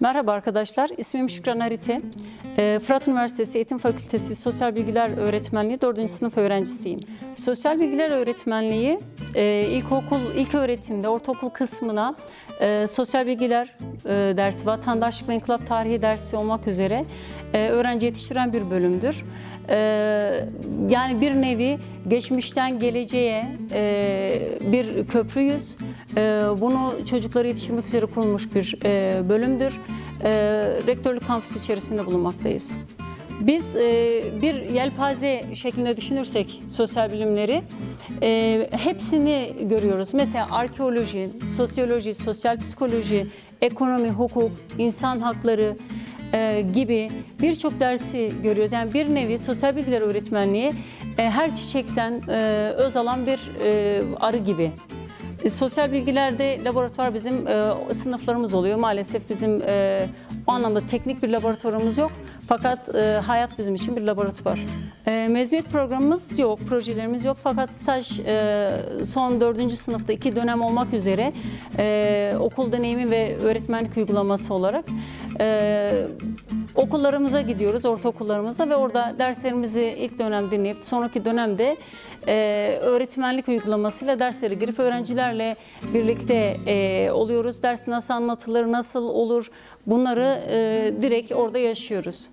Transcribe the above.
Merhaba arkadaşlar, ismim Şükran Arite. Ee, Fırat Üniversitesi Eğitim Fakültesi Sosyal Bilgiler Öğretmenliği 4. sınıf öğrencisiyim. Sosyal Bilgiler Öğretmenliği e, ilkokul, ilk öğretimde, ortaokul kısmına e, sosyal bilgiler e, dersi, vatandaşlık ve inkılap tarihi dersi olmak üzere öğrenci yetiştiren bir bölümdür. Yani bir nevi geçmişten geleceğe bir köprüyüz. Bunu çocukları yetiştirmek üzere kurulmuş bir bölümdür. E, rektörlük kampüsü içerisinde bulunmaktayız. Biz e, bir yelpaze şeklinde düşünürsek sosyal bilimleri e, hepsini görüyoruz. Mesela arkeoloji, sosyoloji, sosyal psikoloji, ekonomi, hukuk, insan hakları, e, gibi birçok dersi görüyoruz. Yani bir nevi sosyal bilgiler öğretmenliği e, her çiçekten e, öz alan bir e, arı gibi. E, Sosyal bilgilerde laboratuvar bizim e, sınıflarımız oluyor. Maalesef bizim e, o anlamda teknik bir laboratuvarımız yok. Fakat e, hayat bizim için bir laboratuvar. E, mezuniyet programımız yok, projelerimiz yok. Fakat staj e, son dördüncü sınıfta iki dönem olmak üzere e, okul deneyimi ve öğretmenlik uygulaması olarak e, okullarımıza gidiyoruz, ortaokullarımıza ve orada derslerimizi ilk dönem dinleyip sonraki dönemde e, öğretmenlik uygulamasıyla derslere girip öğrencilerle birlikte e, oluyoruz. Ders nasıl anlatılır, nasıl olur bunları e, direkt orada yaşıyoruz.